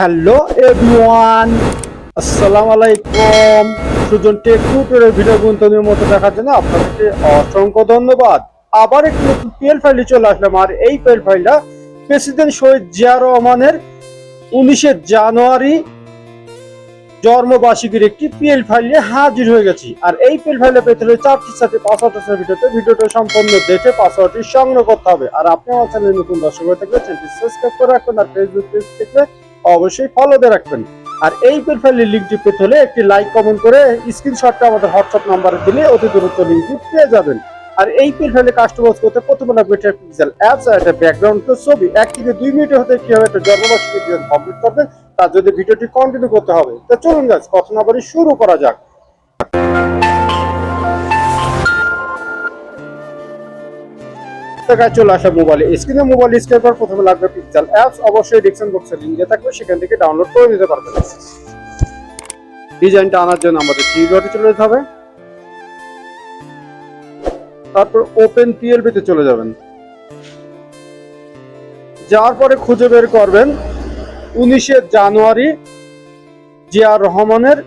Hello everyone আসসালামু আলাইকুম Sujan tech tutorial video গুন্তনের মতো দেখার জন্য আপনাদেরকে অসংখ্য ধন্যবাদ। আবার একটি নতুন পিএল ফাইলে চলে আসলাম। আর এই পিএল ফাইলটা প্রেসিডেন্ট শহীদ জিয়া রহমানের উনিশে জানুয়ারি জন্মবার্ষিকীর একটি পিএল ফাইল হাজির হয়ে গেছি। আর এই পিএল ফাইলে পেতে হলে চারটির সাথে পাসওয়ার্ড আছে ভিডিওতে ভিডিওটা সম্পূর্ণ দেখে পাসওয়ার্ডটি সংগ্রহ করতে হবে। আর আপনি আমার চ্যানেলে নতুন দর্শক হয়ে থাকলে চ্যানেলটি সাবস্ক্রাইব করে রাখবেন। আর ফেসবুক পেজ থেকে অবশ্যই ফলো দিয়ে রাখবেন। আর এই প্রোফাইলের লিঙ্কটি পেতে হলে একটি লাইক কমেন্ট করে স্ক্রিনশটটা আমাদের হোয়াটসঅ্যাপ নাম্বারে দিলে অতি দ্রুত লিঙ্কটি পেয়ে যাবেন। আর এই প্রোফাইলে কাস্টমাইজ করতে প্রথমে লাগবে একটা পিক্সেল অ্যাপস আর একটা ব্যাকগ্রাউন্ড তো ছবি। এক থেকে দুই মিনিটের হতে কীভাবে একটা জন্মবার্ষিকী কমপ্লিট করবেন তার যদি ভিডিওটি কন্টিনিউ করতে হবে, তো চলুন গাছ কথা না শুরু করা যাক। টাকায় চলে আসা মোবাইলে স্ক্রিনে মোবাইল স্ক্রিন পর প্রথমে লাগবে পিক্সেল অ্যাপস অবশ্যই ডিসক্রিপশন বক্সে দেওয়া থাকবে, সেখান থেকে ডাউনলোড করে নিতে পারবেন। ডিজাইনটা আনার জন্য আমাদের থ্রি ডটে চলে যেতে হবে। তারপর ওপেন পিএলবি তে চলে যাবেন। যাওয়ার পরে খুঁজে বের করবেন উনিশে জানুয়ারি জিয়া রহমানের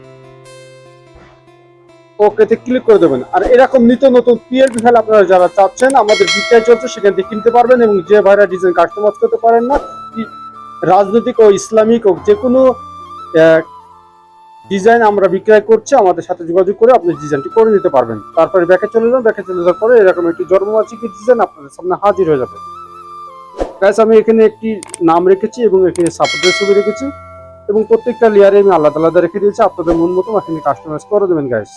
ওকেতে ক্লিক করে দেবেন। আর এরকম নিত্য নতুন পিএলপি ফাইল আপনারা যারা চাচ্ছেন, আমাদের বিক্রয় চলছে, সেখান থেকে কিনতে পারবেন এবং যে ভাইরা ডিজাইন কাস্টমাইজ করতে পারেন না রাজনৈতিক ও ইসলামিক হোক, যে কোনো ডিজাইন আমরা বিক্রয় করছি, আমাদের সাথে যোগাযোগ করে আপনি ডিজাইনটি করে নিতে পারবেন। তারপরে ব্যাকে চলে যান, ব্যাকে চলে যাওয়ার পরে এরকম একটি জন্মবার্ষিকী ডিজাইন আপনাদের সামনে হাজির হয়ে যাবে। গাইস আমি এখানে একটি নাম রেখেছি এবং এখানে সাপোর্টের ছবি রেখেছি এবং প্রত্যেকটা লেয়ারে আমি আলাদা আলাদা রেখে দিয়েছি। আপনাদের মন মতো এখানে কাস্টমাইজ করে দেবেন গাইস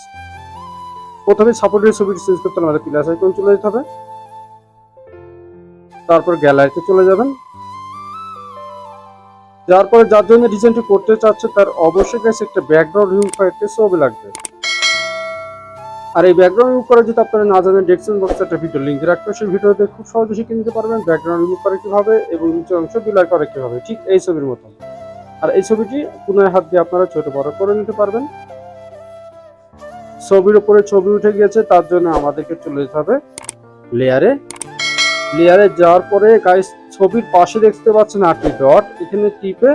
প্রথমে সাপোর্টের ছবিটি চেঞ্জ করতে হলে আমাদের প্লাস আইকন চলে যেতে হবে। তারপর গ্যালারিতে চলে যাবেন। যার পরে যার জন্য ডিজাইনটি করতে চাচ্ছে, তার অবশ্যই কাছে একটা ব্যাকগ্রাউন্ড রিমুভ করে একটা ছবি লাগবে। আর এই ব্যাকগ্রাউন্ড রিমুভ করে যদি আপনারা না জানেন ডেসক্রিপশন বক্সে একটা ভিডিও লিঙ্ক রাখবে। সেই ভিডিওতে খুব সহজে শিখে নিতে পারবেন ব্যাকগ্রাউন্ড রিমুভ করে কীভাবে এবং নিচের অংশ বিলার করে কীভাবে। ঠিক এই ছবির মতো আর এই ছবিটি পুনরায় হাত দিয়ে আপনারা ছোট বড় করে নিতে পারবেন। ছবির উপরে ছবি উঠে গিয়েছে, তার জন্য আমাদেরকে চলে যেতে হবে লেয়ারে লেয়ারে যাওয়ার পরে গাইস ছবির পাশে দেখতে পাচ্ছেন আটটি ডট এখানে টিপে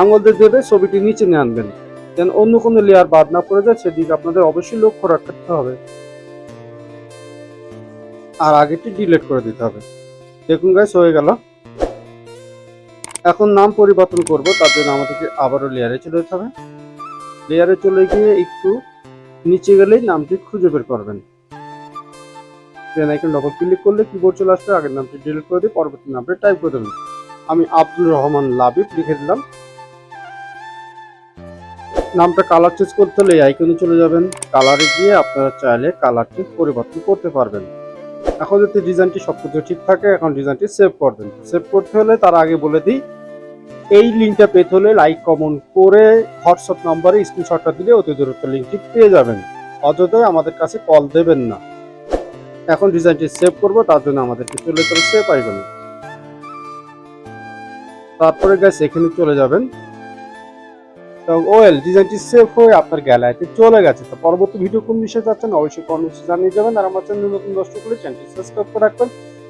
আঙুল দিয়ে দেবে, ছবিটি নিচে নিয়ে আনবেন। যেন অন্য কোনো লেয়ার বাদ না পড়ে যায়, সেদিকে আপনাদের অবশ্যই লক্ষ্য রাখতে হবে। আর আগেটি ডিলিট করে দিতে হবে। দেখুন গাইস হয়ে গেল। এখন নাম পরিবর্তন করব, তার জন্য আমাদেরকে আবারও লেয়ারে চলে যেতে হবে। লেয়ারে চলে গিয়ে একটু নিচে গেলেই নামটি খুঁজে বের করবেন। ট্রেন আইকন ডবল ক্লিক করলে কিবোর্ড চলে আসবে, আগের নামটি ডিলিট করে দিয়ে পরবর্তী নামটি টাইপ করে দেবেন। আমি আব্দুর রহমান লাবিব লিখে দিলাম। নামটা কালার চেঞ্জ করতে হলে আইকনে চলে যাবেন। কালারে গিয়ে আপনারা চাইলে কালার কালারটি পরিবর্তন করতে পারবেন। এখন যদি ডিজাইনটি সব কিছু ঠিক থাকে, এখন ডিজাইনটি সেভ করবেন সেভ করতে হলে তার আগে বলে দিই এই লিঙ্কটা পেতে হলে লাইক, কমেন্ট করে হোয়াটসঅ্যাপ নাম্বারে স্ক্রিনশটটা দিলে অতি দ্রুত লিঙ্কটি পেয়ে যাবেন। অযথাই আমাদের কাছে কল দেবেন না। এখন ডিজাইনটি সেভ করব, তার জন্য আমাদেরকে চলে চলে সেভ আইকনে। তারপরে গ্যাস এখানে চলে যাবেন। ওয়েল ডিজাইনটি সেভ হয়ে আপনার গ্যালারিতে চলে গেছে। তো পরবর্তী ভিডিও কোন বিষয়ে যাচ্ছেন, অবশ্যই কমেন্টস জানিয়ে যাবেন আর আমার চ্যানেল নতুন দর্শক হলে চ্যানেলটি সাবস্ক্রাইব করে রাখবেন।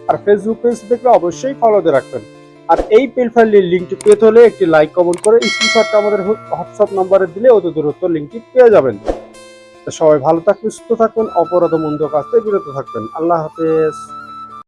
আর ফেসবুক পেজ দেখলে অবশ্যই ফলো দিয়ে রাখবেন। আর এই প্রোফাইলের ফাইলের লিঙ্কটি পেতে হলে একটি লাইক কমেন্ট করে স্ক্রিনশটটা আমাদের হোয়াটসঅ্যাপ নম্বরে দিলে অত দূরত্ব লিঙ্কটি পেয়ে যাবেন। সবাই ভালো থাকবেন, সুস্থ থাকবেন অপরাধ মন্দ কাজ থেকে বিরত থাকবেন। আল্লাহ হাফেজ।